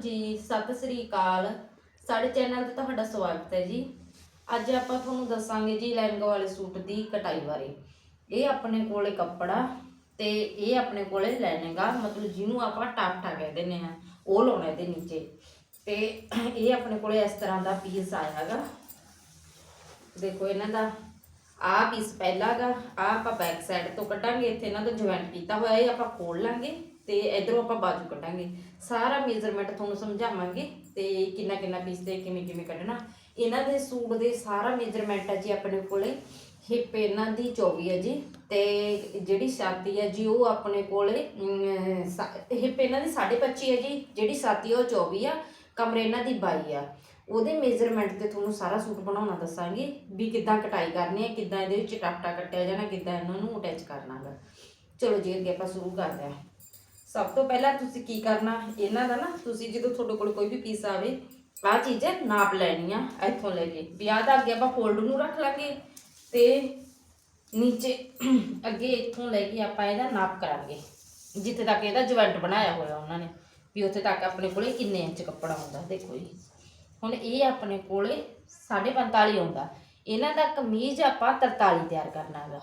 ਜੀ, ਸਤਿ ਸ੍ਰੀ ਅਕਾਲ। ਸਾਡੇ ਚੈਨਲ ਤੇ ਤੁਹਾਡਾ ਸਵਾਗਤ ਹੈ ਜੀ। ਅੱਜ ਆਪਾਂ ਤੁਹਾਨੂੰ ਦੱਸਾਂਗੇ ਜੀ ਲਹਿੰਗਾ ਵਾਲੇ ਸੂਟ ਦੀ ਕਟਾਈ ਬਾਰੇ। ਇਹ ਆਪਣੇ ਕੋਲੇ ਕੱਪੜਾ ਤੇ ਇਹ ਆਪਣੇ ਕੋਲੇ ਲਹਿੰਗਾ, ਮਤਲਬ ਜਿਹਨੂੰ ਆਪਾਂ ਟਾਫਟਾ ਕਹਿ ਦਿੰਦੇ ਹਾਂ, ਉਹ ਲਾਉਣਾ ਇਹਦੇ ਨੀਚੇ। ਤੇ ਇਹ ਆਪਣੇ ਕੋਲੇ ਇਸ ਤਰ੍ਹਾਂ ਦਾ ਪੀਸ ਆਇਆ ਹੈਗਾ। ਦੇਖੋ ਇਹਨਾਂ ਦਾ ਆਹ ਪੀਸ ਪਹਿਲਾ ਗਾ ਆਹ ਆਪਾਂ ਬੈਕ ਸਾਈਡ ਤੋਂ ਕੱਢਾਂਗੇ, ਇੱਥੇ ਇਹਨਾਂ ਦਾ ਜੁਆਇੰਟ ਕੀਤਾ ਹੋਇਆ, ਇਹ ਆਪਾਂ ਖੋਲ ਲਾਂਗੇ। ਤੇ ਇਧਰੋਂ ਆਪਾਂ ਬਾਜੂ ਕੱਢਾਂਗੇ। ਸਾਰਾ ਮੇਜ਼ਰਮੈਂਟ ਤੁਹਾਨੂੰ ਸਮਝਾਵਾਂਗੇ ਤੇ ਕਿੰਨਾ ਕਿੰਨਾ ਪੀਸ ਤੇ ਕਿਵੇਂ ਕਿਵੇਂ ਕੱਢਣਾ। ਇਹਨਾਂ ਦੇ ਸੂਟ ਦੇ ਸਾਰਾ ਮੇਜ਼ਰਮੈਂਟ ਹੈ ਜੀ ਆਪਣੇ ਕੋਲੇ। ਹਿੱਪ ਇਹਨਾਂ ਦੀ 24 ਹੈ ਜੀ ਤੇ ਜਿਹੜੀ ਛਾਤੀ ਹੈ ਜੀ ਉਹ ਆਪਣੇ ਕੋਲੇ ਹਿੱਪ ਇਹਨਾਂ ਦੀ 25 ਹੈ ਜੀ, ਜਿਹੜੀ ਛਾਤੀ ਹੈ ਉਹ 24 ਆ, ਕਮਰੇ ਇਹਨਾਂ ਦੀ 22 ਆ। ਉਹਦੇ ਮੇਜ਼ਰਮੈਂਟ ਤੇ ਤੁਹਾਨੂੰ ਸਾਰਾ ਸੂਟ ਬਣਾਉਣਾ ਦੱਸਾਂਗੇ ਵੀ ਕਿੱਦਾਂ ਕਟਾਈ ਕਰਨੀ ਹੈ ਕਿੱਦਾਂ ਇਹਦੇ ਵਿੱਚ ਟਾਪਟਾ ਕੱਟਿਆ ਜਾਣਾ, ਕਿੱਦਾਂ ਇਹਨਾਂ ਨੂੰ ਅਟੈਚ ਕਰਨਾਗਾ ਚਲੋ ਜੀ ਅੱਗੇ ਆਪਾਂ ਸ਼ੁਰੂ ਕਰਦੇ ਹਾਂ। ਸਭ ਤੋਂ ਪਹਿਲਾਂ ਤੁਸੀਂ ਕੀ ਕਰਨਾ, ਇਹਨਾਂ ਦਾ ਨਾ ਤੁਸੀਂ ਜਦੋਂ ਤੁਹਾਡੇ ਕੋਲ ਕੋਈ ਵੀ ਪੀਸ ਆਵੇ, ਆਹ ਚੀਜ਼ਾਂ ਨਾਪ ਲੈਣੀ ਆ ਇੱਥੋਂ ਲੈ ਕੇ। ਵੀ ਆਹ ਦਾ ਅੱਗੇ ਆਪਾਂ ਫੋਲਡ ਨੂੰ ਰੱਖ ਲਾਂਗੇ ਤੇ ਨੀਚੇ ਅੱਗੇ ਇੱਥੋਂ ਲੈ ਕੇ ਆਪਾਂ ਇਹਦਾ ਨਾਪ ਕਰਾਂਗੇ। ਜਿੱਥੇ ਤੱਕ ਇਹਦਾ ਜੁਆਇੰਟ ਬਣਾਇਆ ਹੋਇਆ ਉਹਨਾਂ ਨੇ, ਵੀ ਉੱਥੇ ਤੱਕ ਆਪਣੇ ਕੋਲੇ ਕਿੰਨੇ ਇੰਚ ਕੱਪੜਾ ਆਉਂਦਾ, ਦੇਖੋ ਜੀ। ਹੁਣ ਇਹ ਆਪਣੇ ਕੋਲੇ 45 ਆਉਂਦਾ। ਇਹਨਾਂ ਦਾ ਕਮੀਜ਼ ਆਪਾਂ 43 ਤਿਆਰ ਕਰਨਾ ਹੈਗਾ।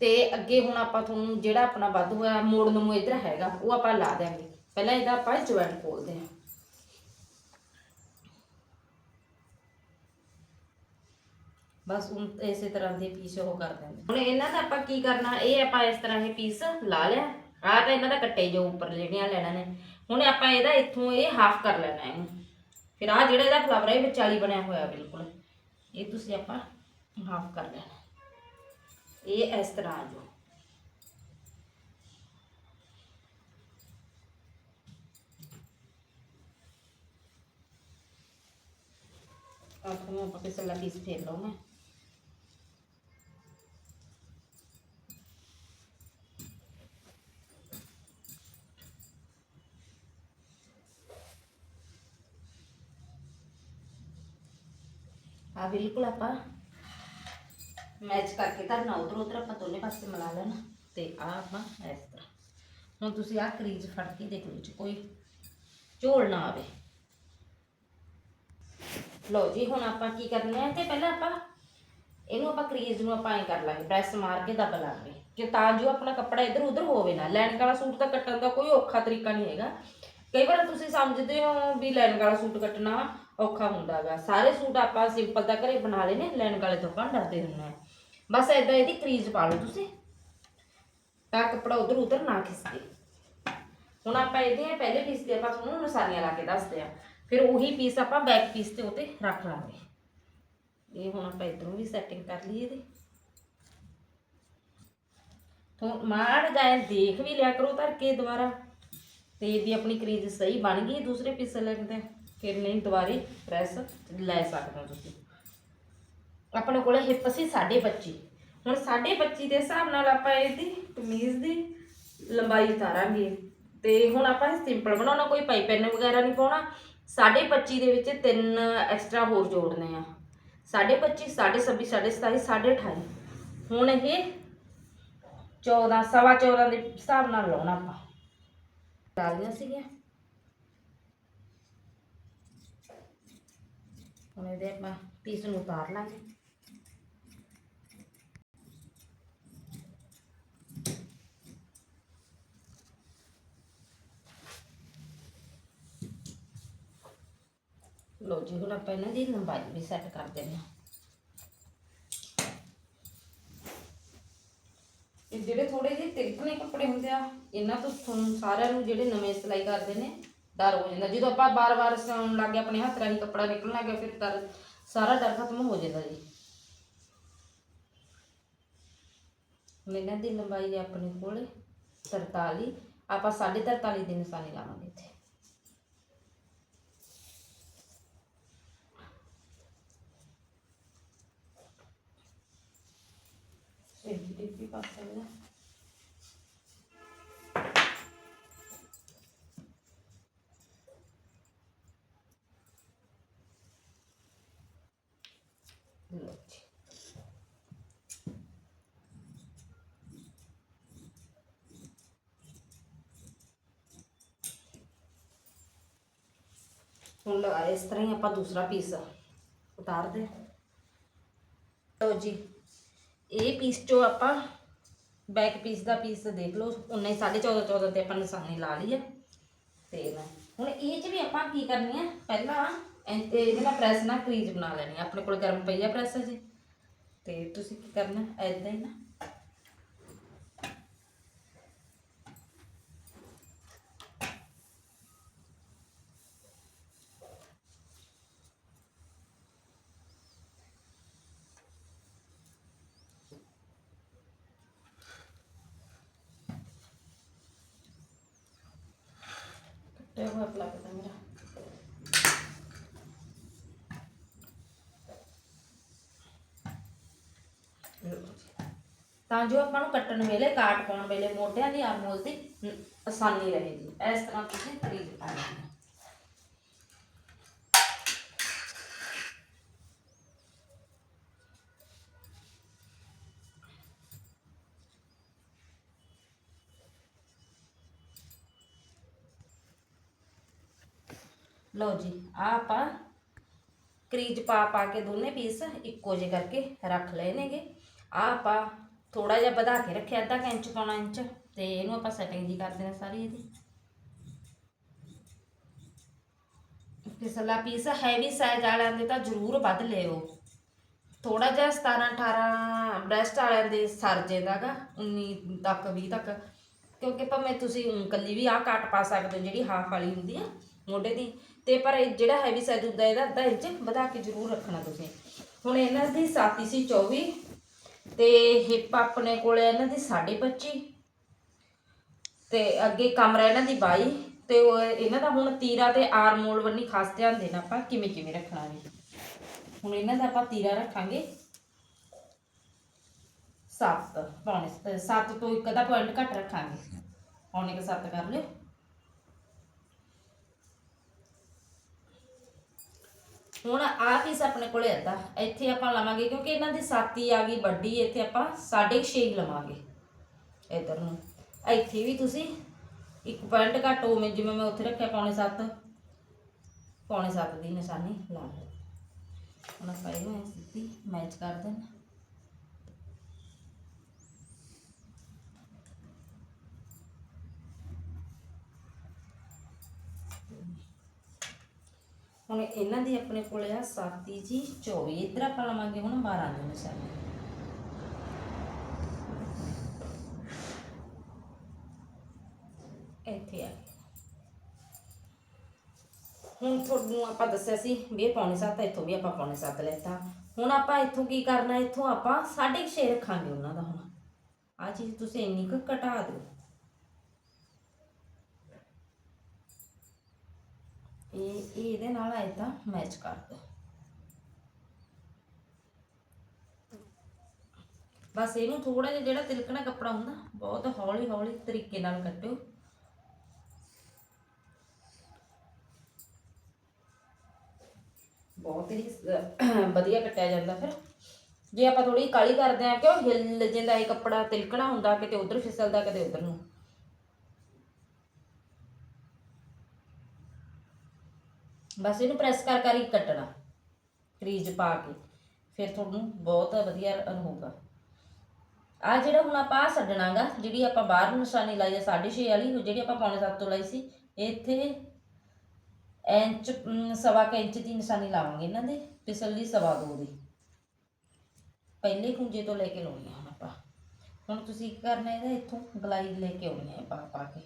ਤੇ ਅੱਗੇ ਹੁਣ ਆਪਾਂ ਤੁਹਾਨੂੰ ਜਿਹੜਾ ਆਪਣਾ ਵੱਧ ਹੋਇਆ ਮੋੜ ਨੂੰ ਇੱਧਰ ਹੈਗਾ, ਉਹ ਆਪਾਂ ਲਾ ਦਿਆਂਗੇ। ਪਹਿਲਾਂ ਇਹਦਾ ਆਪਾਂ ਜੁਆਇੰਟ ਖੋਲਦੇ ਹਾਂ। ਬਸ ਹੁਣ ਇਸੇ ਤਰ੍ਹਾਂ ਦੇ ਪੀਸ ਉਹ ਕਰ ਦਿੰਦੇ ਹੁਣ ਇਹਨਾਂ ਦਾ ਆਪਾਂ ਕੀ ਕਰਨਾ, ਇਹ ਆਪਾਂ ਇਸ ਤਰ੍ਹਾਂ ਇਹ ਪੀਸ ਲਾ ਲਿਆ। ਆਹ ਤਾਂ ਇਹਨਾਂ ਦਾ ਕੱਟੇ ਜੋ ਉੱਪਰ ਜਿਹੜੀਆਂ ਲੈਣਾ ਨੇ। ਹੁਣ ਆਪਾਂ ਇਹਦਾ ਇੱਥੋਂ ਇਹ ਹਾਫ ਕਰ ਲੈਣਾ ਇਹਨੂੰ। ਫਿਰ ਆਹ ਜਿਹੜਾ ਇਹਦਾ ਫਲਾਵਰ ਹੈ ਇਹ ਵਿਚਾਲੀ ਬਣਿਆ ਹੋਇਆ ਬਿਲਕੁਲ। ਇਹ ਤੁਸੀਂ ਆਪਾਂ ਹਾਫ ਕਰ ਲੈਣਾ। ਇਹ ਇਸ ਤਰ੍ਹਾਂ ਆ ਜਾਓ ਆਪ ਨੂੰ ਆਪਾਂ ਕਿਸੇ ਲੱਗੀ ਫੇਰ ਲਵਾਂਗੇ ਆ ਬਿਲਕੁਲ ਆਪਾਂ ਮੈਚ ਕਰਕੇ ਧਰਨਾ, ਉਧਰ ਉਧਰ ਆਪਾਂ ਦੋਨੇ ਪਾਸੇ ਮਿਲਾ ਲੈਣਾ। ਤੇ ਆ ਆਪਾਂ ਇਸ ਤਰ੍ਹਾਂ। ਹੁਣ ਤੁਸੀਂ ਆਹ ਕਰੀਜ਼ ਫੜ ਕੇ ਦੇਖ ਲਓ ਜੀ ਕੋਈ ਝੋਲ ਨਾ ਆਵੇ। ਲਓ ਜੀ, ਹੁਣ ਆਪਾਂ ਕੀ ਕਰਨਾ ਹੈ, ਤੇ ਪਹਿਲਾਂ ਆਪਾਂ ਇਹਨੂੰ ਆਪਾਂ ਕਰੀਜ਼ ਨੂੰ ਆਪਾਂ ਐ ਕਰ ਲਾਂਗੇ ਪ੍ਰੈਸ ਮਾਰ ਕੇ ਦਬ ਲਾਂਗੇ। ਕਿ ਤਾਂ ਜੋ ਆਪਣਾ ਕੱਪੜਾ ਇੱਧਰ ਉੱਧਰ ਹੋਵੇ ਨਾ, ਲੈਣ ਵਾਲਾ ਸੂਟ ਦਾ ਕੱਟਣ ਦਾ ਕੋਈ ਔਖਾ ਤਰੀਕਾ ਨਹੀਂ ਹੈਗਾ। ਕਈ ਵਾਰ ਤੁਸੀਂ ਸਮਝਦੇ ਹੋ ਵੀ ਲੈਣ ਵਾਲਾ ਸੂਟ ਕੱਟਣਾ ਔਖਾ ਹੁੰਦਾਗਾ ਸਾਰੇ ਸੂਟ ਆਪਾਂ ਸਿੰਪਲ ਦਾ ਘਰੇ ਬਣਾ ਲਏ ਨੇ ਲੈਣ ਵਾਲੇ ਤੋਂ ਆਪਾਂ ਡਰਦੇ ਹੁੰਦੇ ਆ। ਬਸ ਐਦਾਂ ਇਹਦੀ ਕਰੀਜ਼ ਪਾ ਲਓ ਤੁਸੀਂ, ਤਾਂ ਕੱਪੜਾ ਉਧਰ ਉਧਰ ਨਾ ਖਿਸਕੇ। ਹੁਣ ਆਪਾਂ ਇਹਦੇ ਪਹਿਲੇ ਪੀਸ ਤੇ ਆਪਾਂ ਤੁਹਾਨੂੰ ਨਿਸ਼ਾਨੀਆਂ ਲਾ ਕੇ ਦੱਸਦੇ ਆ। ਫਿਰ ਉਹੀ ਪੀਸ ਆਪਾਂ ਬੈਕ ਪੀਸ ਤੇ ਉਤੇ ਰੱਖ ਲਾਂਗੇ। ਇਹ ਹੁਣ ਆਪਾਂ ਇਧਰੋਂ ਵੀ ਸੈਟਿੰਗ ਕਰ ਲਈਏ ਇਹਦੀ। ਤੋਂ ਮਾੜ ਜਾਏ ਦੇਖ ਵੀ ਲਿਆ ਕਰੋ ਧਰ ਕੇ ਦੁਬਾਰਾ। ਤੇ ਇਹਦੀ ਆਪਣੀ ਕਰੀਜ਼ ਸਹੀ ਬਣ ਗਈ ਦੂਸਰੇ ਪੀਸ ਲੱਗਦੇ ਫਿਰ ਨਹੀਂ ਦੁਬਾਰੇ ਪ੍ਰੈਸ ਲੈ ਸਕਦੇ ਹੋ ਤੁਸੀਂ। ਆਪਣੇ ਕੋਲੇ ਹਿੱਪ ਸੀ 25 ਹੁਣ 25 ਦੇ ਹਿਸਾਬ ਨਾਲ ਆਪਾਂ ਇਹਦੀ ਕਮੀਜ਼ ਦੀ ਲੰਬਾਈ ਉਤਾਰਾਂਗੇ। ਤੇ ਹੁਣ ਆਪਾਂ ਇਹ ਸਿੰਪਲ ਬਣਾਉਣਾ, ਕੋਈ ਪਾਈਪਿੰਨ ਵਗੈਰਾ ਨਹੀਂ ਪਾਉਣਾ। 25 ਦੇ ਵਿੱਚ ਤਿੰਨ ਐਕਸਟਰਾ ਹੋਰ ਜੋੜਨੇ ਆ। 25 26 27 28 ਹੁਣ ਇਹ 14 ਸਵਾ 14 ਦੇ ਹਿਸਾਬ ਨਾਲ ਲਾਉਣਾ ਆਪਾਂ। ਡਾਲੀਆਂ ਸੀਗੀਆਂ। ਹੁਣ ਇਹਦੇ ਆਪਾਂ ਪੀਸ ਨੂੰ ਉਤਾਰ ਲਾਂਗੇ। ਲੋ ਜੀ, ਹੁਣ ਆਪਾਂ ਇਹਨਾਂ ਦੀ ਲੰਬਾਈ ਵੀ ਸੈੱਟ ਕਰ ਦਿੰਦੇ ਹਾਂ। ਇਹ ਜਿਹੜੇ ਥੋੜੇ ਜਿਹੇ ਤਿਲਕਣੇ ਕੱਪੜੇ ਹੁੰਦੇ ਆ, ਇਹਨਾਂ ਤੋਂ ਤੁਹਾਨੂੰ ਸਾਰਿਆਂ ਨੂੰ ਜਿਹੜੇ ਨਵੇਂ ਸਿਲਾਈ ਕਰਦੇ ਨੇ, ਡਰ ਹੋ ਜਾਂਦਾ। ਜਦੋਂ ਆਪਾਂ ਬਾਰ-ਬਾਰ ਸਿਉਣ ਗਏ, ਆਪਣੇ ਹੱਥ ਰਾਹੀਂ ਕੱਪੜਾ ਨਿਕਲਣ ਲੱਗ ਗਿਆ, ਫਿਰ ਡਰ, ਸਾਰਾ ਡਰ ਖਤਮ ਹੋ ਜਾਂਦਾ ਜੀ। ਹੁਣ ਇਹਨਾਂ ਦੀ ਲੰਬਾਈ ਹੈ ਆਪਣੇ ਕੋਲ 43 ਆਪਾਂ 43.5 ਦੀ ਨਿਸ਼ਾਨੀ ਲਾਵਾਂਗੇ ਇੱਥੇ। ਇਹ ਵੀ ਪਾ ਸਕਦੇ ਹਾਂ। ਲਓ ਜੀ ਹੁਣ ਲਗਾ ਇਸ ਤਰ੍ਹਾਂ ਹੀ ਆਪਾਂ ਦੂਸਰਾ ਇਹ ਪੀਸ ਚੋਂ ਆਪਾਂ ਬੈਕ ਪੀਸ ਦਾ ਪੀਸ ਦੇਖ ਲਓ, ਉਨਾ ਹੀ 14.5 14 ਤੇ ਆਪਾਂ ਨਿਸ਼ਾਨੀ ਲਾ ਲਈ ਆ। ਤੇ ਮੈਂ ਹੁਣ ਇਹ ਚ ਵੀ ਆਪਾਂ ਕੀ ਕਰਨੀ ਆ? ਪਹਿਲਾਂ ਇਹਦੇ ਨਾਲ ਪ੍ਰੈਸ ਨਾਲ ਕਰੀਜ਼ ਬਣਾ ਲੈਣੀ ਆ, ਆਪਣੇ ਕੋਲ ਗਰਮ ਪਈ ਆ ਪ੍ਰੈਸ ਜੀ ਤੇ ਤੁਸੀਂ ਕੀ ਕਰਨਾ? ਐਦਾਂ ਹੀ ਨਾ ਕੱਟਿਆ ਹੋਇਆ ਪਲੱਗ ਤਾਂ ਮੇਰਾ ਤਾਂ ਜੋ ਆਪਾਂ ਨੂੰ ਕੱਟਣ ਵੇਲੇ, ਕਾਟ ਪਾਉਣ ਵੇਲੇ ਮੋਢਿਆਂ ਦੀ ਆਰਮੋਲ ਦੀ ਆਸਾਨੀ ਰਹੇਗੀ। ਇਸ ਤਰ੍ਹਾਂ ਤੁਸੀਂ ਕਰੀਜ਼ ਪਾ ਹੈ। ਲਓ ਜੀ ਆ ਆਪਾਂ ਕਰੀਜ ਪਾ ਪਾ ਕੇ ਦੋਨੇ ਪੀਸ ਇੱਕੋ ਜਿਹੇ ਕਰਕੇ ਰੱਖ ਲਏ ਨੇਗੇ। ਆ ਆਪਾਂ ਥੋੜਾ ਜਿਹਾ ਵਧਾ ਕੇ ਰੱਖਿਆ ਅੱਧਾ ਇੰਚ, ਪੌਣਾ ਇੰਚ, ਤੇ ਇਹਨੂੰ ਆਪਾਂ ਸੈਟਿੰਗ ਜੀ ਕਰ ਦੇਣਾ ਸਾਰੀ ਇਹਦੀ। ਫਿਸਲਾ ਪੀਸ ਹੈਵੀ ਸਾਈਜ਼ ਵਾਲਿਆਂ ਦੇ ਤਾਂ ਜ਼ਰੂਰ ਵੱਧ ਲਿਓ। ਥੋੜਾ ਜਿਹਾ 17 18 ਬ੍ਰੈਸਟ ਵਾਲਿਆਂ ਦੇ ਸਰ ਜਾਂਦਾਗਾ 19 ਤੱਕ 20 ਤੱਕ। ਕਿਉਂਕਿ ਭਾਵੇਂ ਤੁਸੀਂ ਉਂਕਲੀ ਵੀ ਆਹ ਕੱਟ ਪਾ ਸਕਦੇ ਹੋ, ਜਿਹੜੀ ਹਾਫ ਵਾਲੀ ਹੁੰਦੀ ਆ ਮੋਢੇ ਦੀ। ਤੇ ਪਰ ਇਹ ਜਿਹੜਾ ਹੈਵੀ ਸਾਈਜ਼ ਹੁੰਦਾ, ਇਹਦਾ ਅੱਧਾ ਇੰਚ ਵਧਾ ਕੇ ਜ਼ਰੂਰ ਰੱਖਣਾ ਤੁਸੀਂ। ਹੁਣ ਇਹਨਾਂ ਦੀ ਸਾਤੀ ਸੀ 24 ਤੇ ਹਿੱਪ ਆਪਣੇ ਕੋਲ ਇਹਨਾਂ ਦੀ 25.5 ਤੇ ਅੱਗੇ ਕਮਰਾ ਇਹਨਾਂ ਦੀ 22 ਤੇ ਉਹ ਇਹਨਾਂ ਦਾ ਹੁਣ ਤੀਰਾ ਤੇ ਆਰਮੋਲ ਵਰਨੀ ਖਾਸ ਧਿਆਨ ਦੇਣਾ ਆਪਾਂ, ਕਿਵੇਂ ਕਿਵੇਂ ਰੱਖਣਾ ਜੀ। ਹੁਣ ਇਹਨਾਂ ਦਾ ਆਪਾਂ ਤੀਰਾ ਰੱਖਾਂਗੇ। 7 ਪੌਣੇ 7 ਤੋਂ ਇੱਕ ਦਾ ਪੁਆਇੰਟ ਘੱਟ ਰੱਖਾਂਗੇ। ਪੌਣੇ ਕ 7 ਕਰ ਲਿਓ। ਹੁਣ ਆਹ ਪੀਸ ਆਪਣੇ ਕੋਲੇ ਅੱਧਾ। ਇੱਥੇ ਆਪਾਂ ਲਵਾਂਗੇ, ਕਿਉਂਕਿ ਇਹਨਾਂ ਦੀ ਸਾਤੀ ਆ ਗਈ ਵੱਡੀ, ਇੱਥੇ ਆਪਾਂ 6.5 ਲਵਾਂਗੇ। ਇਧਰ ਨੂੰ। ਇੱਥੇ ਵੀ ਤੁਸੀਂ ਇੱਕ ਪੁਆਇੰਟ ਘੱਟ ਹੋਵੇਂ ਜਿਵੇਂ ਮੈਂ ਉੱਥੇ ਰੱਖਿਆ, ਪੌਣੇ 7 ਪੌਣੇ 7 ਦੀ ਨਿਸ਼ਾਨੀ ਲਾ ਲਓ। ਹੁਣ ਆਪਾਂ ਇਹਨੂੰ ਸਿੱਧੀ ਮੈਚ ਕਰ ਦੇਣਾ। ਹੁਣ ਇਹਨਾਂ ਦੀ ਆਪਣੇ ਕੋਲ ਆ ਸਾਤੀ ਜੀ 24 ਇੱਧਰ ਆਪਾਂ ਲਵਾਂਗੇ ਹੁਣ 12 ਦੀ ਨਿਸ਼ਾਨੀ। ਇੱਥੇ ਆ। ਹੁਣ ਤੁਹਾਨੂੰ ਆਪਾਂ ਦੱਸਿਆ ਸੀ ਵੀ ਇਹ ਪੌਣੇ 7 ਇੱਥੋਂ ਵੀ ਆਪਾਂ ਪੌਣੇ 7 ਲੈਤਾ। ਹੁਣ ਆਪਾਂ ਇੱਥੋਂ ਕੀ ਕਰਨਾ, ਇੱਥੋਂ ਆਪਾਂ 6.5 ਰੱਖਾਂਗੇ ਉਹਨਾਂ ਦਾ ਹੁਣ। ਆ ਚੀਜ਼ ਤੁਸੀਂ ਇੰਨੀ ਕੁ ਘਟਾ ਦਿਓ। ਇਹ, ਇਹਦੇ ਨਾਲ ਆਏ ਮੈਚ ਕਰ ਦਿਓ ਬਸ ਇਹਨੂੰ ਥੋੜਾ ਜਿਹਾ ਜਿਹੜਾ ਤਿਲਕਣਾ ਕੱਪੜਾ ਹੁੰਦਾ, ਬਹੁਤ ਹੌਲੀ ਹੌਲੀ ਤਰੀਕੇ ਨਾਲ ਕੱਟਿਓ ਬਹੁਤ ਹੀ ਵਧੀਆ ਕੱਟਿਆ ਜਾਂਦਾ ਫਿਰ। ਜੇ ਆਪਾਂ ਥੋੜੀ ਕਾਲੀ ਕਰਦੇ ਆ ਕਿਉਂ ਹਿੱਲ ਜਾਂਦਾ ਇਹ ਕੱਪੜਾ ਤਿਲਕਣਾ ਹੁੰਦਾ, ਕਿਤੇ ਉਧਰ ਫਿਸਲਦਾ, ਕਿਤੇ ਉਧਰ ਨੂੰ। ਬਸ ਇਹਨੂੰ ਪ੍ਰੈਸ ਕਰ ਕਰ ਹੀ ਕੱਟਣਾ ਕਰੀਜ਼ ਪਾ ਕੇ, ਫਿਰ ਤੁਹਾਨੂੰ ਬਹੁਤ ਵਧੀਆ ਰਹੂਗਾ। ਆ ਜਿਹੜਾ ਹੁਣ ਆਪਾਂ ਆਹ ਛੱਡਣਾਗਾ ਜਿਹੜੀ ਆਪਾਂ ਬਾਹਰ ਨਿਸ਼ਾਨੀ ਲਾਈ ਆ 6.5 ਵਾਲੀ ਜਿਹੜੀ ਆਪਾਂ ਪੌਣੇ 7 ਤੋਂ ਲਾਈ ਸੀ, ਇੱਥੇ ਇੰਚ ਸਵਾ ਕੁ ਇੰਚ ਦੀ ਨਿਸ਼ਾਨੀ ਲਾਵਾਂਗੇ ਇਹਨਾਂ ਦੇ ਪਿਛਲੀ ਸਵਾ ਦੋ ਦੀ। ਪਹਿਲੇ ਖੁੰਝੇ ਤੋਂ ਲੈ ਕੇ ਲਾਉਣੀ ਆ ਹੁਣ ਆਪਾਂ। ਹੁਣ ਤੁਸੀਂ ਕੀ ਕਰਨਾ ਇਹਦਾ, ਇੱਥੋਂ ਗਲਾਈ ਲੈ ਕੇ ਆਉਣੀ ਹੈ ਪਾ ਪਾ ਕੇ।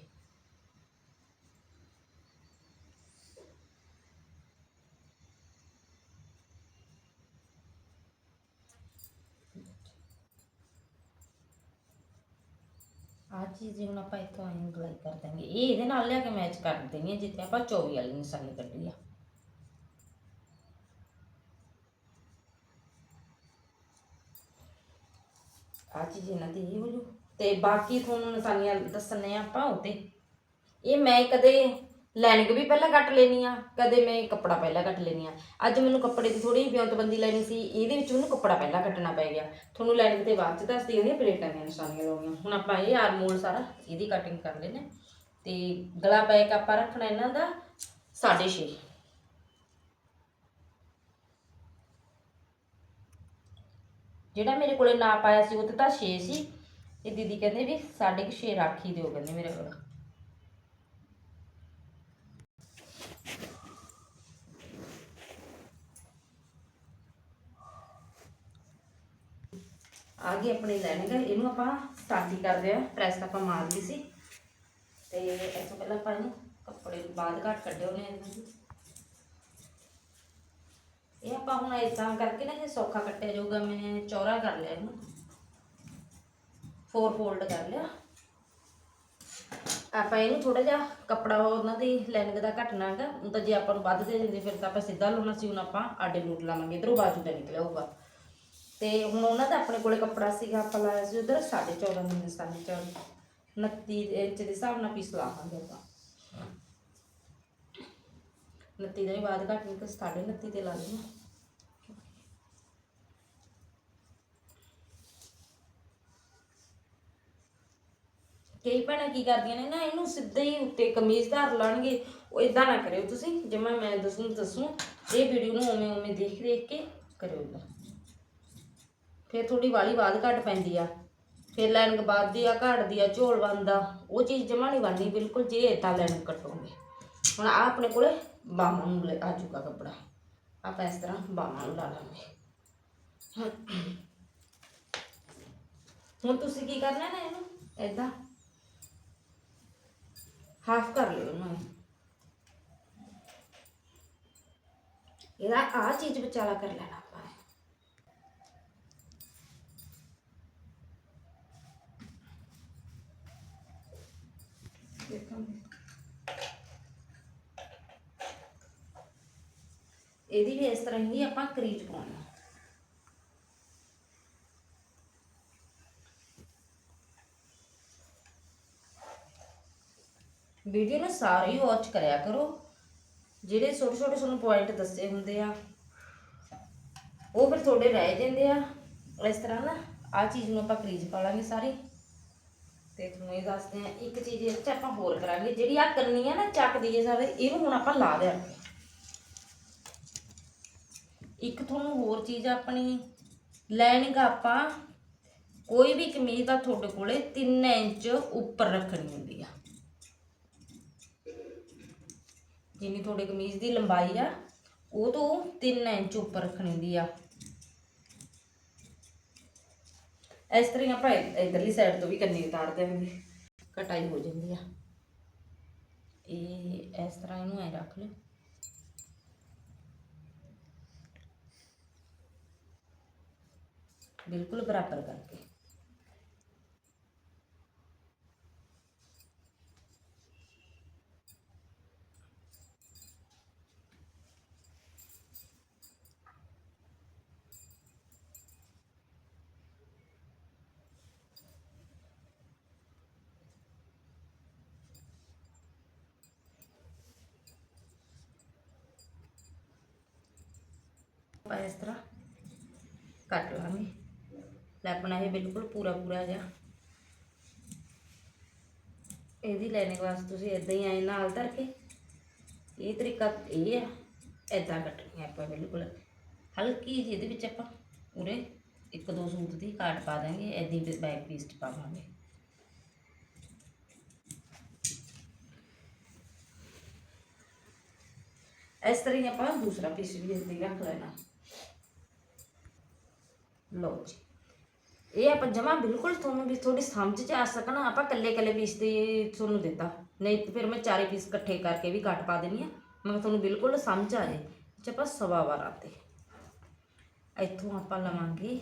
ਆ ਚੀਜ਼ ਹੁਣ ਆਪਾਂ ਇੱਥੋਂ ਐਂ ਗਲਾਈ ਕਰ ਦਾਂਗੇ ਇਹ ਇਹਦੇ ਨਾਲ ਲਿਆ ਕੇ ਮੈਚ ਕਰ ਦੇਣੀ ਹੈ ਜਿੱਥੇ ਆਪਾਂ 24 ਵਾਲੀ ਨਿਸ਼ਾਨੀ ਕੱਢੀ ਆ। ਆ ਚੀਜ਼ ਇਹਨਾਂ ਦੀ ਇਹ ਹੋ ਜੂ। ਤੇ ਬਾਕੀ ਤੁਹਾਨੂੰ ਨਿਸ਼ਾਨੀਆਂ ਦੱਸਣੇ ਆ ਆਪਾਂ ਉਤੇ ਇਹ ਮੈਂ ਕਦੇ ਲੈਨਿੰਗ ਵੀ ਪਹਿਲਾਂ ਕੱਟ ਲੈਣੀ ਆ ਕਦੇ ਮੈਂ ਕੱਪੜਾ ਪਹਿਲਾਂ ਕੱਟ ਲੈਣੀ ਆ ਅੱਜ ਮੈਨੂੰ ਕੱਪੜੇ ਦੀ ਥੋੜੀ ਵਿਉਂਤਬੰਦੀ ਲੈਣੀ ਸੀ, ਇਹਦੇ ਵਿੱਚ ਉਹਨੂੰ ਕੱਪੜਾ ਪਹਿਲਾਂ ਕੱਟਣਾ ਪੈ ਗਿਆ। ਤੁਹਾਨੂੰ ਲੈਨਿੰਗ ਤੇ ਬਾਅਦ ਚ ਦੱਸਦੀ ਇਹਦੀਆਂ ਪਲੇਟਾਂ ਦੀਆਂ ਨਿਸ਼ਾਨੀਆਂ ਲਾਉਣੀਆਂ ਹੁਣ ਆਪਾਂ ਇਹ ਆਰਮੋਲ ਸਾਰਾ ਇਹਦੀ ਕਟਿੰਗ ਕਰ ਲੈਨੇ ਤੇ ਗਲਾ ਪੈਕ ਆਪਾਂ ਰੱਖਣਾ ਇਹਨਾਂ ਦਾ 6.5 ਜਿਹੜਾ ਮੇਰੇ ਕੋਲੇ ਨਾਪ ਆਇਆ ਸੀ, ਉਹ ਤਾਂ 6 ਸੀ। ਇਹ ਦੀਦੀ ਕਹਿੰਦੇ ਵੀ 6.5 ਰੱਖ ਹੀ ਦਿਓ, ਕਹਿੰਦੇ ਮੇਰੇ ਕੋਲ। ਆ ਗਈ ਆਪਣੀ ਲਾਈਨਿੰਗ ਇਹਨੂੰ ਆਪਾਂ ਸਟਾਰਟ ਕਰਦੇ ਆ ਪ੍ਰੈਸ ਆਪਾਂ ਮਾਰ ਲਈ ਸੀ। ਤੇ ਇਸ ਤੋਂ ਪਹਿਲਾਂ ਆਪਾਂ ਇਹਨੂੰ ਕੱਪੜੇ ਨੂੰ ਬਾਅਦ ਘੱਟ ਕੱਢੇ ਉਹਨੇ ਇਹਨਾਂ ਦੀ ਇਹ ਆਪਾਂ ਹੁਣ ਇਦਾਂ ਕਰਕੇ ਨਾ, ਇਹ ਸੌਖਾ ਕੱਟਿਆ ਜਾਊਗਾ ਮੈਂ ਚੌਰਾ ਕਰ ਲਿਆ ਇਹਨੂੰ। ਫੋਰ ਫੋਲਡ ਕਰ ਲਿਆ। ਆਪਾਂ ਇਹਨੂੰ ਥੋੜਾ ਜਿਹਾ ਕੱਪੜਾ ਉਹਨਾਂ ਦੀ ਲੈਂਥ ਦਾ ਘਟਣਾ ਹੈਗਾ। ਤਾਂ ਜੇ ਆਪਾਂ ਨੂੰ ਵੱਧ ਦੇ ਦਿੰਦੇ, ਫਿਰ ਤਾਂ ਆਪਾਂ ਸਿੱਧਾ ਲਾਉਣਾ ਸੀ, ਹੁਣ ਆਪਾਂ ਆਡੇ ਲੂਟ ਲਾਵਾਂਗੇ, ਇਧਰੋਂ ਬਾਜੂ ਦਾ ਨਿਕਲਿਆ ਹੋਊਗਾ। ਤੇ ਹੁਣ ਉਹਨਾਂ ਦਾ ਆਪਣੇ ਕੋਲੇ ਕੱਪੜਾ ਸੀਗਾ, ਆਪਾਂ ਲਾਇਆ ਸੀ ਉਧਰ 14.5 ਦੇ ਸਾਢੇ 14 29 ਇੰਚ ਦੇ ਹਿਸਾਬ ਨਾਲ ਪੀਸ ਲਾਵਾਂਗੇ ਆਪਾਂ। 29 ਦਾ ਵੀ ਬਾਅਦ ਘੱਟ ਨਹੀਂ ਤਾਂ 29 ਤੇ ਲਾ ਲੈਣਾ ਕਈ ਭੈਣਾਂ ਕੀ ਕਰਦੀਆਂ ਨੇ ਨਾ, ਇਹਨੂੰ ਸਿੱਧੇ ਹੀ ਉੱਤੇ ਕਮੀਜ਼ ਧਾਰ ਲਾਣਗੇ ਉਹ ਇਦਾਂ ਨਾ ਕਰਿਓ ਤੁਸੀਂ ਜਿਵੇਂ ਮੈਂ ਦੱਸੂ ਦੱਸੂ। ਇਹ ਵੀਡੀਓ ਨੂੰ ਉਵੇਂ ਉਵੇਂ ਦੇਖ ਦੇਖ ਕੇ ਕਰਿਓ ਇਦਾਂ ਫਿਰ ਥੋੜੀ ਵਾਲੀ ਬਾਅਦ ਘਟ ਪੈਂਦੀ ਆ। ਫਿਰ ਲੈਣ ਵੱਧਦੀ ਆ ਘਟਦੀ ਆ, ਝੋਲ ਬਣਦਾ ਉਹ ਚੀਜ਼ ਜਮਾ ਨਹੀਂ ਬਣਦੀ, ਬਿਲਕੁਲ ਜੇ ਇਦਾਂ ਲੈਣ ਕੱਟੋਗੇ। ਹੁਣ ਆ ਆਪਣੇ ਕੋਲੇ ਬਾਹਾਂ ਨੂੰ ਲੈ- ਆ ਚੁੱਕਾ ਕੱਪੜਾ। ਆਪਾਂ ਇਸ ਤਰ੍ਹਾਂ ਬਾਹਾਂ ਨੂੰ ਲਾ ਲਾਂਗੇ। ਹੁਣ ਤੁਸੀਂ ਕੀ ਕਰਨਾ ਨਾ ਇਹਨੂੰ? ਏਦਾਂ। ਹਾਫ ਕਰ ਲਿਓ ਇਹਨੂੰ ਇਹਦਾ ਆ ਚੀਜ਼ ਵਿਚਾਲਾ ਕਰ ਲੈਣਾ ਆਪਾਂ ਦੇਖਾਂਗੇ। ਇਹਦੀ ਵੀ ਇਸ ਤਰ੍ਹਾਂ ਹੀ ਆਪਾਂ ਕਰੀਜ ਪਾਉਣੀ ਵੀਡੀਓ ਨੂੰ ਸਾਰੀ ਵਾਚ ਕਰਿਆ ਕਰੋ। ਜਿਹੜੇ ਛੋਟੇ ਛੋਟੇ ਤੁਹਾਨੂੰ ਪੁਆਇੰਟ ਦੱਸੇ ਹੁੰਦੇ ਆ, ਉਹ ਫਿਰ ਥੋੜੇ ਰਹਿ ਜਾਂਦੇ ਆ। ਇਸ ਤਰ੍ਹਾਂ ਨਾ ਆ ਚੀਜ਼ ਨੂੰ ਆਪਾਂ ਕਰੀਜ ਪਾ ਲਾਂਗੇ ਸਾਰੀ। ਤੇ ਤੁਹਾਨੂੰ ਇਹ ਦੱਸਦੇ ਆ ਇੱਕ ਚੀਜ਼ ਇਹ 'ਚ ਆਪਾਂ ਹੋਰ ਕਰਾਂਗੇ, ਜਿਹੜੀ ਆ ਕਰਨੀ ਆ ਨਾ ਚੱਕ ਹੈ ਸਾਰੇ, ਇਹਨੂੰ ਹੁਣ ਆਪਾਂ ਲਾ ਦਿਆਂਗੇ ਇੱਕ ਤੁਹਾਨੂੰ ਹੋਰ ਚੀਜ਼ ਆਪਣੀ ਲਾਈਨਿੰਗ ਆਪਾਂ, ਕੋਈ ਵੀ ਕਮੀਜ਼ ਦਾ ਤੁਹਾਡੇ ਕੋਲੇ 3 ਇੰਚ ਉੱਪਰ ਰੱਖਣੀ ਹੁੰਦੀ ਆ। ਜਿੰਨੀ ਤੁਹਾਡੇ ਕਮੀਜ਼ ਦੀ ਲੰਬਾਈ ਆ, ਉਹ ਤੋਂ 3 ਇੰਚ ਉੱਪਰ ਰੱਖਣੀ ਹੁੰਦੀ ਆ। ਇਸ ਤਰ੍ਹਾਂ ਹੀ ਆਪਾਂ ਇ- ਇੱਧਰਲੀ ਸਾਈਡ ਤੋਂ ਵੀ ਕੰਨੀ ਉਤਾਰ ਦੇਵਾਂਗੇ ਕਟਾਈ ਹੋ ਜਾਂਦੀ ਆ। ਇਹ ਇਸ ਤਰ੍ਹਾਂ ਇਹਨੂੰ ਐ ਰੱਖ ਲਿਓ। ਬਿਲਕੁਲ ਬਰਾਬਰ ਕਰਕੇ। ਆਪਾਂ ਇਸ ਤਰ੍ਹਾਂ ਕੱਟ ਲਾਂਗੇ ਲੈ ਆਪਣਾ ਇਹ ਬਿਲਕੁਲ ਪੂਰਾ ਪੂਰਾ ਜਿਹਾ ਇਹਦੀ ਲੈਣੇ ਵਾਸਤੇ ਤੁਸੀਂ ਇਦਾਂ ਹੀ ਐ ਨਾਲ ਧਰ ਕੇ ਇਹ ਤਰੀਕਾ ਇਹ ਹੈ ਇਦਾਂ ਕੱਟਣੀ ਹੈ ਆਪਾਂ ਬਿਲਕੁਲ ਹਲਕੀ ਜਿਹੀ ਇਹਦੇ ਵਿੱਚ ਆਪਾਂ ਉਰੇ ਇੱਕ ਦੋ ਸੂਟ ਦੀ ਕਾਟ ਪਾ ਦਾਂਗੇ ਐਦੀ ਬੈਕ ਪੀਸ ਚ ਪਾਵਾਂਗੇ ਇਸ ਤਰ੍ਹਾਂ ਹੀ ਆਪਾਂ ਦੂਸਰਾ ਪੀਸ ਵੀ ਇੱਦਾਂ ਹੀ ਰੱਖ ਲੈਣਾ ਲਓ ਜੀ। ਇਹ ਆਪਾਂ ਜਮਾ ਬਿਲਕੁਲ ਤੁਹਾਨੂੰ ਵੀ ਥੋੜੀ ਸਮਝ ਚ ਆ ਸਕਣਾ, ਆਪਾਂ ਕੱਲੇ ਕੱਲੇ ਪੀਸ ਦੀ ਤੁਹਾਨੂੰ ਦਿੱਤਾ। ਨਹੀਂ ਫਿਰ ਮੈਂ ਚਾਰੇ ਪੀਸ ਇਕੱਠੇ ਕਰਕੇ ਵੀ ਕੱਟ ਪਾ ਦੇਣੀ ਆ ਮੈਂ ਤੁਹਾਨੂੰ ਬਿਲਕੁਲ ਸਮਝ ਆ ਜੇ ਜੇ ਆਪਾਂ ਸਵਾ ਬਾਰਾਂ ਤੇ। ਇੱਥੋਂ ਆਪਾਂ ਲਵਾਂਗੇ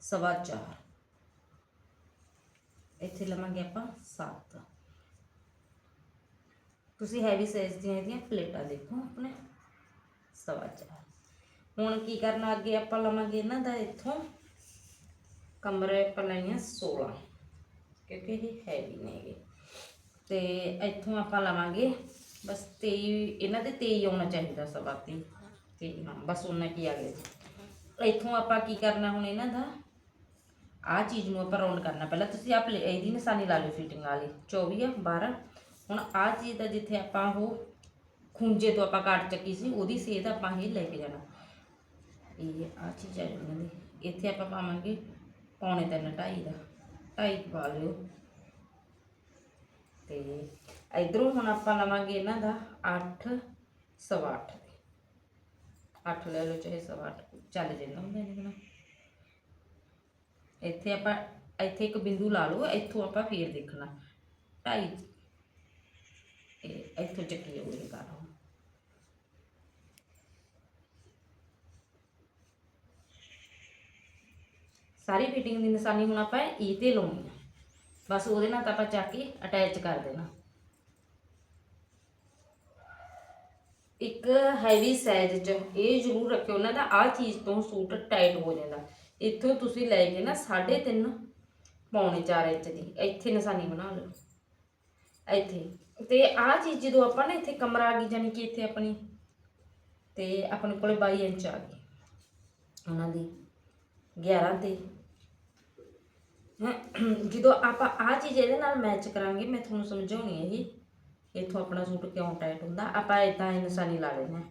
ਸਵਾ ਚਾਰ। ਇੱਥੇ ਲਵਾਂਗੇ ਆਪਾਂ 7 ਤੁਸੀਂ ਹੈਵੀ ਸਾਈਜ਼ ਦੀਆਂ ਇਹਦੀਆਂ ਪਲੇਟਾਂ ਦੇਖੋ ਆਪਣੇ। ਸਵਾ ਚਾਰ। ਹੁਣ ਕੀ ਕਰਨਾ, ਅੱਗੇ ਆਪਾਂ ਲਵਾਂਗੇ ਇਹਨਾਂ ਦਾ ਇੱਥੋਂ। ਕਮਰੇ ਆਪਾਂ ਲਾਈਆਂ 16 ਕਿਉਂਕਿ ਇਹ ਹੈਵੀ ਨੇਗੇ। ਤੇ ਇੱਥੋਂ ਆਪਾਂ ਲਵਾਂਗੇ, ਬਸ 23 ਇਹਨਾਂ ਦੇ 23 ਆਉਣਾ ਚਾਹੀਦਾ ਸਵਾ 23 ਤੇ ਹਾਂ, ਬਸ ਉਹਨਾਂ ਕੀ ਆ ਗਿਆ। ਇੱਥੋਂ ਆਪਾਂ ਕੀ ਕਰਨਾ ਹੁਣ ਇਹਨਾਂ ਦਾ? ਆਹ ਚੀਜ਼ ਨੂੰ ਆਪਾਂ ਰਾਉਂਡ ਕਰਨਾ। ਪਹਿਲਾਂ ਤੁਸੀਂ ਆਪ ਇਹਦੀ ਨਿਸ਼ਾਨੀ ਲਾ ਲਿਓ ਫਿਟਿੰਗ ਵਾਲੀ 24 ਆ 12 ਹੁਣ ਆਹ ਚੀਜ਼ ਦਾ ਜਿੱਥੇ ਆਪਾਂ ਉਹ ਖੁੰਝੇ ਤੋਂ ਆਪਾਂ ਕਾਟ ਚੱਕੀ ਸੀ, ਉਹਦੀ ਸੇਧ ਆਪਾਂ ਇਹ ਲੈ ਕੇ ਜਾਣਾ। ਇਹ ਆਹ ਚੀਜ਼ ਆ ਜਾਣੀ ਇੱਥੇ ਆਪਾਂ ਪਾਵਾਂਗੇ ਪੌਣੇ ਤਿੰਨ, ਢਾਈ ਦਾ, ਢਾਈ ਪਾ ਲਿਓ। ਤੇ ਇਧਰੋਂ ਹੁਣ ਆਪਾਂ ਲਵਾਂਗੇ ਇਹਨਾਂ ਦਾ 8 ਸਵਾ ਅੱਠ ਦੇ। 8 ਲੈ ਲਓ, ਚਾਹੇ ਸਵਾ ਅੱਠ ਚੱਲ ਜਾਂਦਾ ਹੁੰਦਾ ਇਹਦੇ ਨਾਲ ਇੱਥੇ ਆਪਾਂ, ਇੱਥੇ ਇੱਕ ਬਿੰਦੂ ਲਾ ਲਓ, ਇੱਥੋਂ ਆਪਾਂ ਫੇਰ ਦੇਖਣਾ। ਢਾਈ ਇੱਥੋਂ ਚੱਕੀ ਹੋਈ ਕਰ ਲਓ ਸਾਰੀ ਫਿਟਿੰਗ ਦੀ ਨਿਸ਼ਾਨੀ ਹੁਣ ਆਪਾਂ ਈ ਤੇ ਲਾਉਣੀ ਆ। ਬਸ ਉਹਦੇ ਨਾਲ ਤਾਂ ਆਪਾਂ ਚੱਕ ਕੇ ਅਟੈਚ ਕਰ ਦੇਣਾ। ਇੱਕ ਹੈਵੀ ਸਾਈਜ਼ ਚ ਇਹ ਜ਼ਰੂਰ ਰੱਖਿਓ, ਉਹਨਾਂ ਦਾ ਆਹ ਚੀਜ਼ ਤੋਂ ਸੂਟ ਟਾਈਟ ਹੋ ਜਾਂਦਾ। ਇੱਥੋਂ ਤੁਸੀਂ ਲੈ ਕੇ ਨਾ 3.5 ਪੌਣੇ 4 ਇੰਚ ਦੀ, ਇੱਥੇ ਨਿਸ਼ਾਨੀ ਬਣਾ ਲਓ। ਇੱਥੇ। ਤੇ ਆਹ ਚੀਜ਼ ਜਦੋਂ ਆਪਾਂ ਨਾ ਇੱਥੇ ਕਮਰ ਆ ਗਈ ਜਾਨੀ ਕਿ ਇੱਥੇ ਆਪਣੀ, ਤੇ ਆਪਣੇ ਕੋਲੇ 22 ਇੰਚ ਆ ਗਈ। ਉਹਨਾਂ ਦੀ 11 ਤੇ। ਜਦੋਂ ਆਪਾਂ ਆ ਚੀਜ਼ ਇਹਦੇ ਨਾਲ ਮੈਚ ਕਰਾਂਗੇ ਮੈਂ ਤੁਹਾਨੂੰ ਸਮਝਾਉਣੀ ਹੈ ਜੀ ਇੱਥੋਂ ਆਪਣਾ ਸੂਟ ਕਿਉਂ ਟਾਈਟ ਹੁੰਦਾ? ਆਪਾਂ ਇਦਾਂ ਇਹ ਨਿਸ਼ਾਨੀ ਲਾ ਲੈਣਾ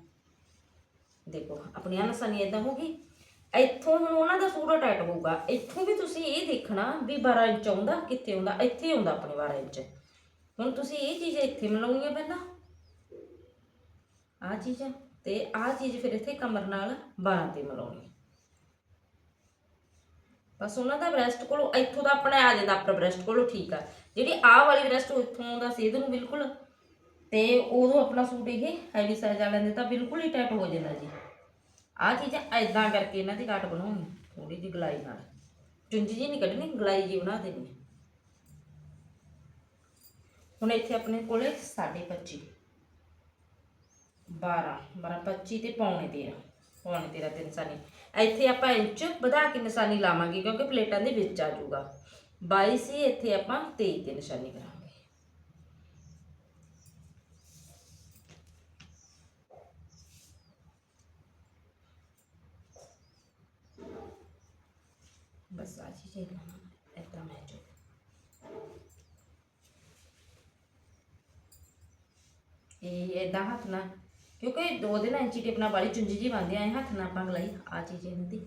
ਦੇਖੋ ਆਪਣੀ ਆਹ ਨਿਸ਼ਾਨੀ ਇਦਾਂ ਹੋਗੀ ਇੱਥੋਂ ਹੁਣ ਉਹਨਾਂ ਦਾ ਸੂਟ ਟਾਈਟ ਹੋਊਗਾ। ਇੱਥੋਂ ਵੀ ਤੁਸੀਂ ਇਹ ਦੇਖਣਾ ਵੀ 12 ਇੰਚ ਆਉਂਦਾ, ਕਿੱਥੇ ਆਉਂਦਾ? ਇੱਥੇ ਆਉਂਦਾ ਆਪਣੇ 12 ਇੰਚ। ਹੁਣ ਤੁਸੀਂ ਇਹ ਚੀਜ਼ ਇੱਥੇ ਮਿਲਾਉਣੀ ਹੈ ਪਹਿਲਾਂ। ਆਹ ਚੀਜ਼ ਹੈ। ਤੇ ਆਹ ਚੀਜ਼ ਫਿਰ ਇੱਥੇ ਕਮਰ ਨਾਲ 12 ਤੇ ਮਿਲਾਉਣੀ ਬਸ ਉਹਨਾਂ ਦਾ ਬ੍ਰੈਸਟ ਕੋਲੋਂ ਇੱਥੋਂ ਦਾ ਆਪਣਾ ਆ ਜਾਂਦਾ, ਆਪਣਾ ਬ੍ਰੈਸਟ ਕੋਲੋਂ ਠੀਕ ਆ। ਜਿਹੜੀ ਆਹ ਵਾਲੀ ਬ੍ਰੈਸਟ ਇੱਥੋਂ ਦਾ ਸੇਧ ਨੂੰ ਬਿਲਕੁਲ ਤੇ ਉਦੋਂ ਆਪਣਾ ਸੂਟ ਇਹ ਹੈਵੀ ਸਾਈਜ਼ ਵਾਲਿਆਂ ਦੇ ਤਾਂ ਬਿਲਕੁਲ ਹੀ ਟਾਈਟ ਹੋ ਜਾਂਦਾ ਜੀ। ਆਹ ਚੀਜ਼ਾਂ ਐਦਾਂ ਕਰਕੇ ਇਹਨਾਂ ਦੀ ਘਾਟ ਬਣਾਉਣੀ ਥੋੜੀ ਜਿਹੀ ਗਲਾਈ ਨਾਲ। ਚੁੰਝ ਜੀ ਨਹੀਂ ਕੱਢਣੀ, ਗਲਾਈ ਜੀ ਬਣਾ ਦੇਣੀ ਹੁਣ ਇੱਥੇ ਆਪਣੇ ਕੋਲੇ 25 12 12 25 ਤੇ ਪਾਉਣੇ 13 ਪੌਣੇ 13 ਤੇ ਨਿਸ਼ਾਨੀ। ਇੱਥੇ ਆਪਾਂ ਇੰਚ ਵਧਾ ਕੇ ਨਿਸ਼ਾਨੀ ਲਾਵਾਂਗੇ ਕਿਉਂਕਿ ਪਲੇਟਾਂ ਦੇ ਵਿੱਚ ਆ ਜਾਊਗਾ। 22 ਸੀ ਇੱਥੇ ਆਪਾਂ 23 ਤੇ ਨਿਸ਼ਾਨੀ ਕਰਾਂਗੇ। ਬਸ ਆ ਚੀਜ਼ ਇਹਨਾਂ ਇਦਾਂ ਮੈਚ ਹੋ ਇਹ ਇਦਾਂ ਹੱਥ ਨਾਲ ਕਿਉਂਕਿ ਦੋ ਦਿਨ ਐਂਚੀ ਟੇਪ ਨਾਲ ਵਾਲੀ ਚੁੰਜੀ ਜੀ ਬੰਨਦੇ ਆਏ ਹੱਥ ਨਾਲ ਆਪਾਂ ਗਲਾਈ ਆ ਚੀਜ਼ ਇਹਨਾਂ ਦੀ।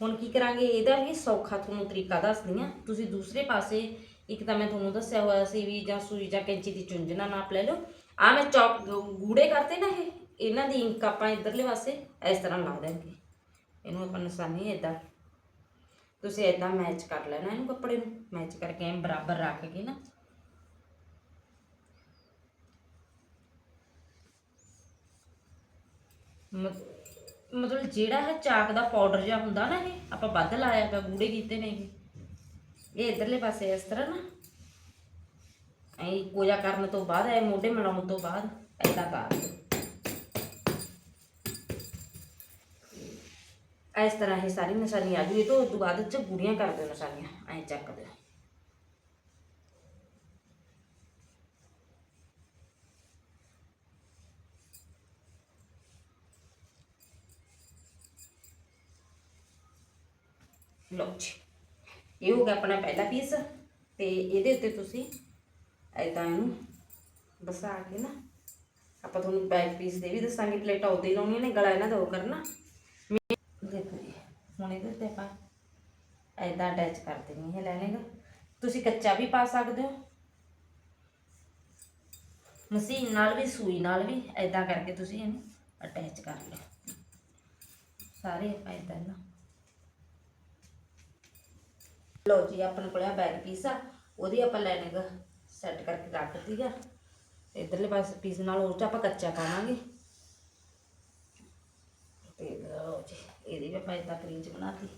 ਹੁਣ ਕੀ ਕਰਾਂਗੇ? ਇਹਦਾ ਵੀ ਸੌਖਾ ਤੁਹਾਨੂੰ ਤਰੀਕਾ ਦੱਸਦੀ ਆ। ਤੁਸੀਂ ਦੂਸਰੇ ਪਾਸੇ, ਇੱਕ ਤਾਂ ਮੈਂ ਤੁਹਾਨੂੰ ਦੱਸਿਆ ਹੋਇਆ ਸੀ ਵੀ ਜਾਂ ਸੂਈ ਜਾਂ ਕੈਂਚੀ ਦੀ ਚੁੰਝ ਨਾਲ ਨਾਪ ਲੈ ਲਓ। ਆ ਮੈਂ ਚੌਕ, ਗੂੜੇ ਕਰਤੇ ਨਾ ਇਹ। ਇਹਨਾਂ ਦੀ ਇੰਕ ਆਪਾਂ ਇਧਰਲੇ ਪਾਸੇ, ਇਸ ਤਰ੍ਹਾਂ ਲਾ ਦੇਵਾਂਗੇ ਇਹਨੂੰ ਆਪਾਂ ਨਿਸ਼ਾਨੀ ਇਦਾਂ ਤੁਸੀਂ ਇਦਾਂ ਮੈਚ ਕਰ ਲੈਣਾ ਇਹਨੂੰ ਕੱਪੜੇ ਨੂੰ ਮੈਚ ਕਰਕੇ ਐਂ ਬਰਾਬਰ ਰੱਖ ਕੇ ਨਾ। ਮਤਲਬ ਜਿਹੜਾ ਹੈ ਚਾਕ ਦਾ ਪਾਊਡਰ ਜਿਹਾ ਹੁੰਦਾ ਨਾ ਇਹ, ਆਪਾਂ ਵੱਧ ਲਾਇਆ ਪਿਆ, ਗੂੜੇ ਕੀਤੇ ਨੇ ਇਹ। ਇਹ ਇਧਰਲੇ ਪਾਸੇ ਇਸ ਤਰ੍ਹਾਂ ਨਾ। ਐਂ ਕੋਜਾ ਕਰਨ ਤੋਂ ਬਾਅਦ, ਐ ਮੋਢੇ ਮਿਲਾਉਣ ਤੋਂ ਬਾਅਦ ਐਦਾਂ ਕਰ ਦਿਓ ਇਸ ਤਰ੍ਹਾਂ ਇਹ ਸਾਰੀ ਨਿਸ਼ਾਨੀ ਆ ਜੂ ਇਹ ਤੋਂ ਉਸ ਤੋਂ ਬਾਅਦ ਚ ਗੂੜੀਆਂ ਕਰ ਦਿਓ ਨਿਸ਼ਾਨੀਆਂ ਐਂ ਚੱਕ ਦਿਓ ਲਓ ਜੀ ਇਹ ਹੋ ਗਿਆ ਆਪਣਾ ਪਹਿਲਾ ਪੀਸ ਤੇ ਇਹਦੇ ਉੱਤੇ ਤੁਸੀਂ ਐਦਾਂ ਇਹਨੂੰ ਬਸਾ ਕੇ ਨਾ ਆਪਾਂ ਤੁਹਾਨੂੰ ਬੈਕ ਪੀਸ ਦੇ ਵੀ ਦੱਸਾਂਗੇ ਪਲੇਟਾਂ ਉਦੋਂ ਹੀ ਲਾਉਣੀਆਂ ਨੇ ਗਲਾ ਇਹਨਾਂ ਦਾ ਉਹ ਕਰਨਾ ਦੇਖੋ ਜੀ ਹੁਣ ਇਹਦੇ ਉੱਤੇ ਆਪਾਂ ਐਦਾਂ ਅਟੈਚ ਕਰ ਦੇਣੀ ਹੈ ਲੈਣੇਗਾ ਤੁਸੀਂ ਕੱਚਾ ਵੀ ਪਾ ਸਕਦੇ ਹੋ। ਮਸ਼ੀਨ ਨਾਲ ਵੀ, ਸੂਈ ਨਾਲ ਵੀ ਐਦਾਂ ਕਰਕੇ ਤੁਸੀਂ ਇਹਨੂੰ ਅਟੈਚ ਕਰ ਲਓ। ਸਾਰੇ ਆਪਾਂ ਐਦਾਂ ਨਾ। ਲਓ ਜੀ, ਆਪਣੇ ਕੋਲ ਆ ਬੈਕ ਪੀਸ ਆ। ਉਹਦੀ ਆਪਾਂ ਲੈਣੇਗਾ ਸੈੱਟ ਕਰਕੇ ਰੱਖ ਦਿੱਤੀ ਆ। ਇਧਰਲੇ ਪਾਸੇ ਪੀਸ ਨਾਲ ਉਹ 'ਚ ਆਪਾਂ ਕੱਚਾ ਪਾਵਾਂਗੇ। ਤੇ ਲਓ ਜੀ। ਇਹਦੀ ਵੀ ਆਪਾਂ ਇਦਾਂ ਕਰੀਜ਼ ਬਣਾਤੀ।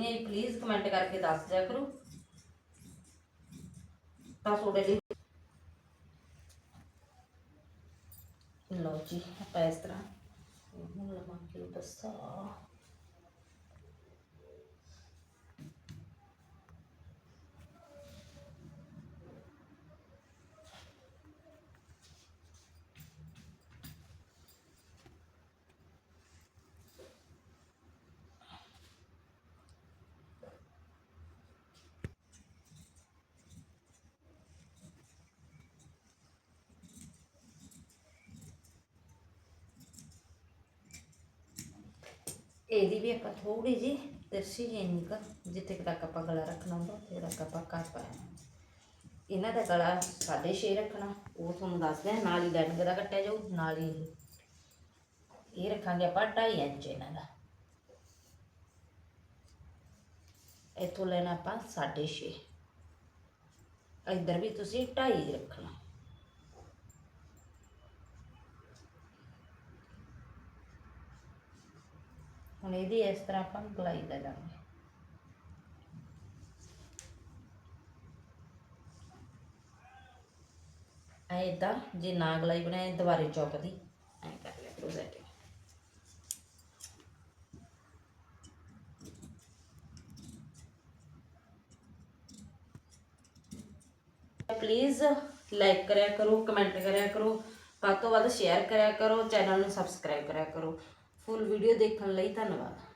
ਨੇ ਪਲੀਜ਼ ਕਮੈਂਟ ਕਰਕੇ ਦੱਸ ਦਿਆ ਕਰੋ। ਤਾਂ ਤੁਹਾਡੇ ਲਈ ਲਓ ਜੀ, ਆਪਾਂ ਇਸ ਤਰ੍ਹਾਂ ਹੁਣ ਲਵਾਂ ਕੇ ਦੱਸਾਂ ਇਹਦੀ ਵੀ ਆਪਾਂ ਥੋੜੀ ਜੀ ਤਿਰਛੀ ਜਿਹੀ ਇੰਨੀ ਕੁ, ਜਿੱਥੇ ਤੱਕ ਆਪਾਂ ਗਲਾ ਰੱਖਣਾ ਹੁੰਦਾ, ਉੱਥੇ ਤੱਕ ਆਪਾਂ ਕਰ ਪਾਇਆ ਇਹਨਾਂ ਦਾ ਗਲਾ 6.5 ਰੱਖਣਾ, ਉਹ ਤੁਹਾਨੂੰ ਦੱਸਦੇ ਹਾਂ ਨਾਲ ਹੀ ਲੈਂਗ ਦਾ ਕੱਟਿਆ ਜਾਊ, ਨਾਲ ਹੀ ਇਹ। ਇਹ ਰੱਖਾਂਗੇ ਆਪਾਂ 2.5 ਇੰਚ ਇਹਨਾਂ ਦਾ। ਇੱਥੋਂ ਲੈਣਾ ਆਪਾਂ 6.5 ਇੱਧਰ ਵੀ ਤੁਸੀਂ 2.5 ਰੱਖਣਾ। ਹੁਣ ਇਹਦੀ ਇਸ ਤਰ੍ਹਾਂ ਆਪਾਂ ਗਲਾਈ ਲੈ ਲਾਂਗੇ ਐ ਇਦਾਂ ਜੇ ਨਾ ਗਲਾਈ ਬਣਾਏ ਦੁਬਾਰੇ ਚੌਕਦੀ। ਐ ਕਰ ਲਿਆ ਕਰੋ ਸੈਟਿੰਗ ਪਲੀਜ਼ ਲਾਈਕ ਕਰਿਆ ਕਰੋ ਕਮੈਂਟ ਕਰਿਆ ਕਰੋ, ਵੱਧ ਤੋਂ ਵੱਧ ਸ਼ੇਅਰ ਕਰਿਆ ਕਰੋ ਚੈਨਲ ਨੂੰ ਸਬਸਕ੍ਰਾਈਬ ਕਰਿਆ ਕਰੋ। ਫੁੱਲ ਵੀਡੀਓ ਦੇਖਣ ਲਈ ਧੰਨਵਾਦ।